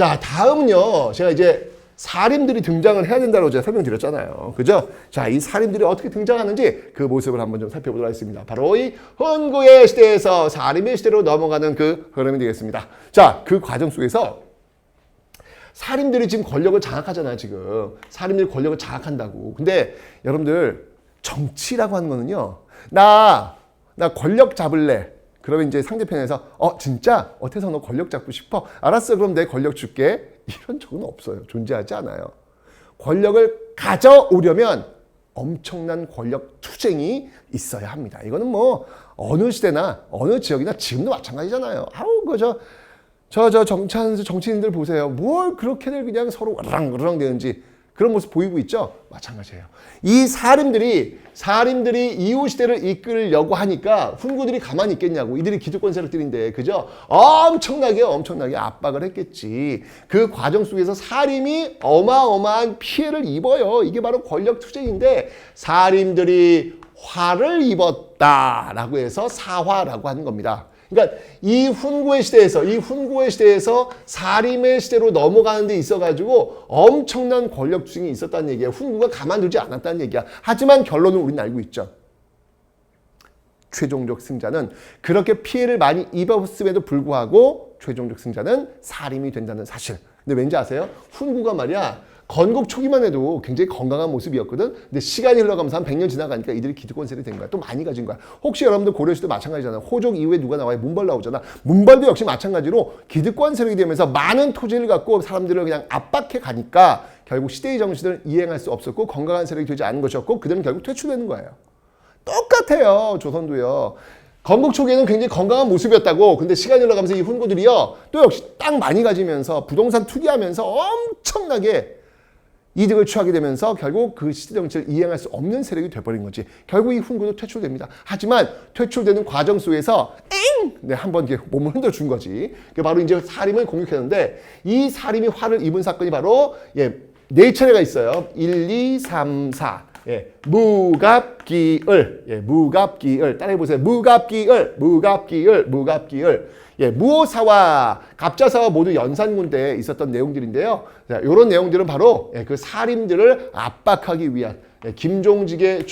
자, 다음은요. 제가 이제 살인들이 등장을 해야 된다고 제가 설명드렸잖아요. 그죠? 자, 이 살인들이 어떻게 등장하는지 그 모습을 한번 좀 살펴보도록 하겠습니다. 바로 이 헌구의 시대에서 살인의 시대로 넘어가는 그 흐름이 되겠습니다. 자, 그 과정 속에서 살인들이 지금 권력을 장악하잖아요, 지금. 살인들이 권력을 장악한다고. 근데 여러분들, 정치라고 하는 거는요, 나, 나 권력 잡을래. 그러면 이제 상대편에서, 어, 진짜? 어태서 너 권력 잡고 싶어? 알았어, 그럼 내 권력 줄게. 이런 적은 없어요. 존재하지 않아요. 권력을 가져오려면 엄청난 권력 투쟁이 있어야 합니다. 이거는 뭐, 어느 시대나, 어느 지역이나 지금도 마찬가지잖아요. 아우, 그저, 저, 저 정치하는 정치인들 보세요. 뭘 그렇게들 그냥 서로 으랑으랑 되는지 그런 모습 보이고 있죠? 마찬가지예요. 이 사림들이, 사림들이 이후 시대를 이끌려고 하니까 훈구들이 가만히 있겠냐고. 이들이 기득권 세력들인데, 그죠? 엄청나게, 엄청나게 압박을 했겠지. 그 과정 속에서 사림이 어마어마한 피해를 입어요. 이게 바로 권력 투쟁인데, 사림들이 화를 입었다라고 해서 사화라고 하는 겁니다. 그러니까 이 훈구의 시대에서 이 훈구의 시대에서 사림의 시대로 넘어가는 데 있어 가지고 엄청난 권력 투쟁이 있었다는 얘기야. 훈구가 가만두지 않았다는 얘기야. 하지만 결론은 우리는 알고 있죠. 최종적 승자는 그렇게 피해를 많이 입었음에도 불구하고 최종적 승자는 사림이 된다는 사실. 근데 왠지 아세요? 훈구가 말이야. 건국 초기만 해도 굉장히 건강한 모습이었거든. 근데 시간이 흘러가면서 한 100년 지나가니까 이들이 기득권 세력이 된 거야. 또 많이 가진 거야. 혹시 여러분들 고려시도 마찬가지잖아요. 호족 이후에 누가 나와요? 문벌 나오잖아. 문벌도 역시 마찬가지로 기득권 세력이 되면서 많은 토지를 갖고 사람들을 그냥 압박해 가니까 결국 시대의 정신을 이행할 수 없었고 건강한 세력이 되지 않은 것이었고 그들은 결국 퇴출되는 거예요. 똑같아요. 조선도요. 건국 초기에는 굉장히 건강한 모습이었다고. 근데 시간이 흘러가면서 이 훈구들이요. 또 역시 땅 많이 가지면서 부동산 투기하면서 엄청나게 이득을 취하게 되면서 결국 그 시대 정치를 이행할 수 없는 세력이 돼버린 거지. 결국 이 훈구도 퇴출됩니다. 하지만 퇴출되는 과정 속에서 엥! 네, 한번 이렇게 몸을 흔들어 준 거지. 그 바로 이제 사림을 공격했는데 이 사림이 화를 입은 사건이 바로 예, 네 차례가 있어요. 1, 2, 3, 4. 예, 무갑기을, 예, 무갑기을. 따라해보세요. 무갑기을, 무갑기을, 무갑기을. 예, 무오사와 갑자사와 모두 연산군 때에 있었던 내용들인데요. 자, 이런 내용들은 바로 예, 그 살인들을 압박하기 위한 예, 김종직의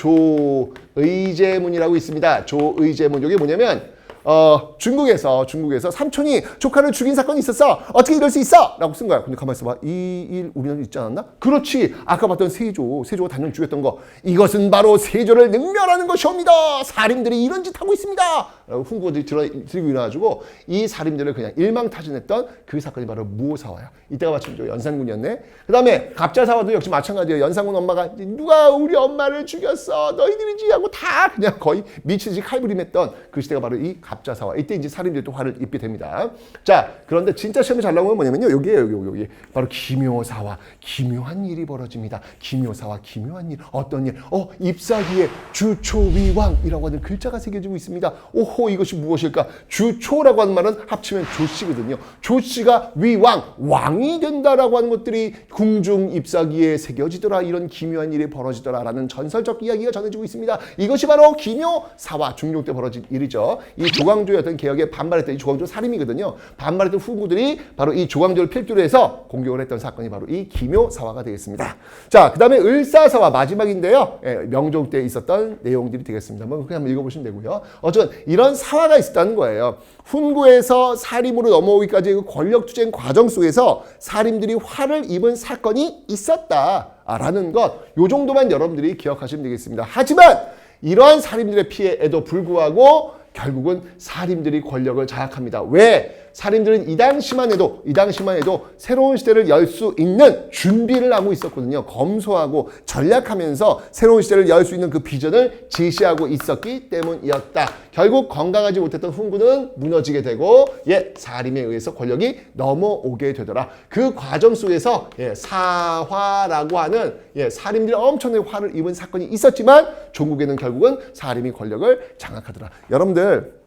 조의제문이라고 있습니다. 조의제문. 이게 뭐냐면 어, 중국에서, 중국에서 삼촌이 조카를 죽인 사건이 있었어. 어떻게 이럴 수 있어? 라고 쓴 거야. 근데 가만히 있어봐. 이 일 우리나라 있지 않았나? 그렇지. 아까 봤던 세조, 세조가 단연 죽였던 거. 이것은 바로 세조를 능멸하는 것이옵니다. 살인들이 이런 짓 하고 있습니다. 훈구들이 들고 일어나가지고 이 살인들을 그냥 일망타진했던 그 사건이 바로 무오사화야. 이때가 마침 저 연산군이었네. 그 다음에 갑자사화도 역시 마찬가지예요. 연산군 엄마가 누가 우리 엄마를 죽였어. 너희들이지 하고 다 그냥 거의 미치지 칼부림했던 그 시대가 바로 이 갑자사화. 이때 이제 살인들이 또 화를 입게 됩니다. 자, 그런데 진짜 시험에 잘 나오는 건 뭐냐면요. 여기에요, 여기, 여기. 바로 기묘사화. 기묘한 일이 벌어집니다. 기묘사화, 기묘한 일. 어떤 일? 어, ip사기에 주초위왕이라고 하는 글자가 새겨지고 있습니다. 오호, 이것이 무엇일까? 주초라고 하는 말은 합치면 조씨거든요. 조씨가 위왕, 왕이 된다라고 하는 것들이 궁중 ip사기에 새겨지더라. 이런 기묘한 일이 벌어지더라라는 전설적 이야기가 전해지고 있습니다. 이것이 바로 기묘 사화, 중종 때 벌어진 일이죠. 이 조광조의 어떤 개혁에 반발했던 이 조광조 살인이거든요. 반발했던 후구들이 바로 이 조광조를 필두로 해서 공격을 했던 사건이 바로 이 기묘 사화가 되겠습니다. 자, 그 다음에 을사사화 마지막인데요. 예, 명종 때 있었던 내용들이 되겠습니다. 한번 그냥 한번 읽어보시면 되고요. 어쨌든 이런 사화가 있었다는 거예요. 훈구에서 사림으로 넘어오기까지 그 권력 투쟁 과정 속에서 사림들이 화를 입은 사건이 있었다라는 것, 요 정도만 여러분들이 기억하시면 되겠습니다. 하지만 이러한 살인들의 피해에도 불구하고 결국은 살인들이 권력을 장악합니다. 왜? 살인들은 이 당시만 해도 이 당시만 해도 새로운 시대를 열 수 있는 준비를 하고 있었거든요. 검소하고 전략하면서 새로운 시대를 열 수 있는 그 비전을 제시하고 있었기 때문이었다. 결국 건강하지 못했던 훈구는 무너지게 되고 예 사림에 의해서 권력이 넘어오게 되더라. 그 과정 속에서 예, 사화라고 하는 예, 사림들이 엄청나게 화를 입은 사건이 있었지만 종국에는 결국은 사림이 권력을 장악하더라. 여러분들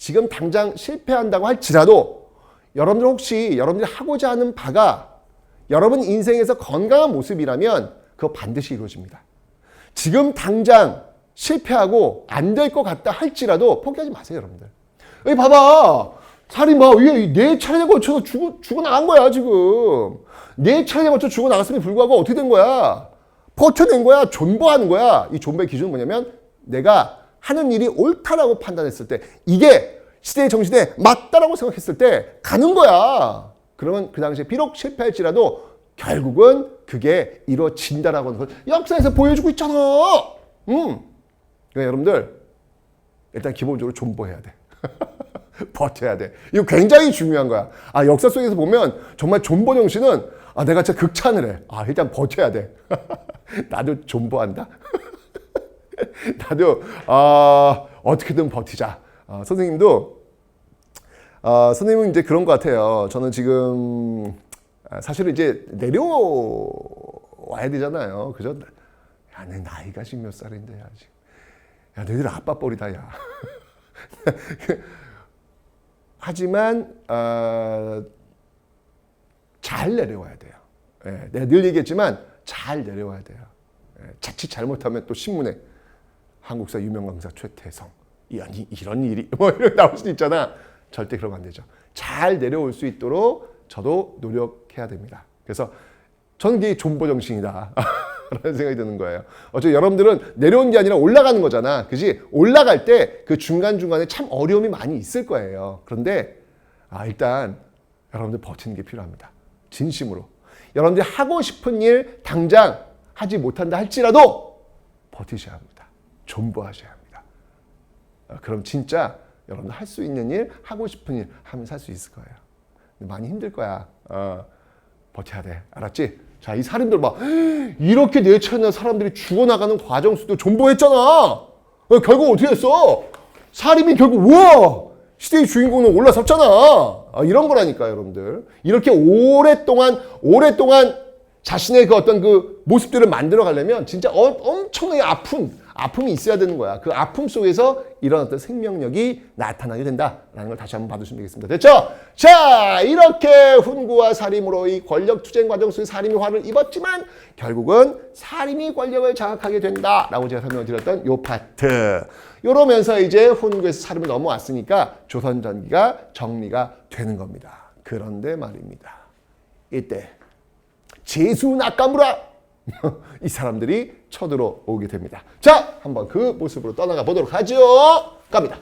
지금 당장 실패한다고 할지라도 여러분들 혹시 여러분들이 하고자 하는 바가 여러분 인생에서 건강한 모습이라면 그거 반드시 이루어집니다. 지금 당장 실패하고 안 될 것 같다 할지라도 포기하지 마세요, 여러분들. 여기 봐봐. 살인마 위에 네 차례에 걸쳐서 죽어, 죽어 나간 거야 지금 네 차례에 걸쳐 죽어 나갔음에 불구하고 어떻게 된 거야 버텨낸 거야 존버하는 거야 이 존버의 기준은 뭐냐면 내가 하는 일이 옳다라고 판단했을 때 이게 시대의 정신에 맞다라고 생각했을 때 가는 거야 그러면 그 당시에 비록 실패할지라도 결국은 그게 이루어진다라고 하는 걸 역사에서 보여주고 있잖아 음. 그러니까 여러분들 일단 기본적으로 존버해야 돼 버텨야 돼. 이거 굉장히 중요한 거야. 아, 역사 속에서 보면 정말 존버 정신은 아, 내가 진짜 극찬을 해. 아, 일단 버텨야 돼. 나도 존버한다. 나도 아, 어떻게든 버티자. 아, 선생님도 아, 선생님은 이제 그런 것 같아요. 저는 지금 아, 사실은 이제 내려와야 되잖아요. 그죠? 야, 내 나이가 지금 몇 살인데, 야, 지금. 야, 너희들 아빠 뻘이다, 야. 하지만 어, 잘 내려와야 돼요. 예, 내가 늘 얘기했지만 잘 내려와야 돼요. 예, 자칫 잘못하면 또 신문에 한국사 유명 강사 최태성 이런, 이런 일이 뭐 이런 나올 수도 있잖아. 절대 그러면 안 되죠. 잘 내려올 수 있도록 저도 노력해야 됩니다. 그래서 저는 이게 존버 정신이다. 라는 생각이 드는 거예요. 어차피 여러분들은 내려온 게 아니라 올라가는 거잖아. 그지? 올라갈 때 그 중간중간에 참 어려움이 많이 있을 거예요. 그런데, 아, 일단, 여러분들 버티는 게 필요합니다. 진심으로. 여러분들이 하고 싶은 일 당장 하지 못한다 할지라도 버티셔야 합니다. 존버하셔야 합니다. 어, 그럼 진짜 여러분들 할수 있는 일, 하고 싶은 일 하면 살수 있을 거예요. 많이 힘들 거야. 어, 버텨야 돼. 알았지? 자, 이 살인들 봐. 이렇게 내쳐있는 사람들이 죽어나가는 과정 속도 존버했잖아. 어, 결국 어떻게 했어? 살인이 결국, 우와! 시대의 주인공은 올라섰잖아. 아, 이런 거라니까, 여러분들. 이렇게 오랫동안, 오랫동안 자신의 그 어떤 그 모습들을 만들어 가려면 진짜 어, 엄청나게 아픈, 아픔이 있어야 되는 거야. 그 아픔 속에서 이런 어떤 생명력이 나타나게 된다라는 걸 다시 한번 받으시면 되겠습니다. 됐죠? 자, 이렇게 훈구와 살인으로 이 권력 투쟁 과정 속에 살인이 화를 입었지만 결국은 살인이 권력을 장악하게 된다라고 제가 설명을 드렸던 요 파트. 요러면서 이제 훈구에서 살인을 넘어왔으니까 조선 전기가 정리가 되는 겁니다. 그런데 말입니다. 이때 제수 나카무라 이 사람들이 쳐들어오게 됩니다. 자, 한번 그 모습으로 떠나가 보도록 하죠. 갑니다.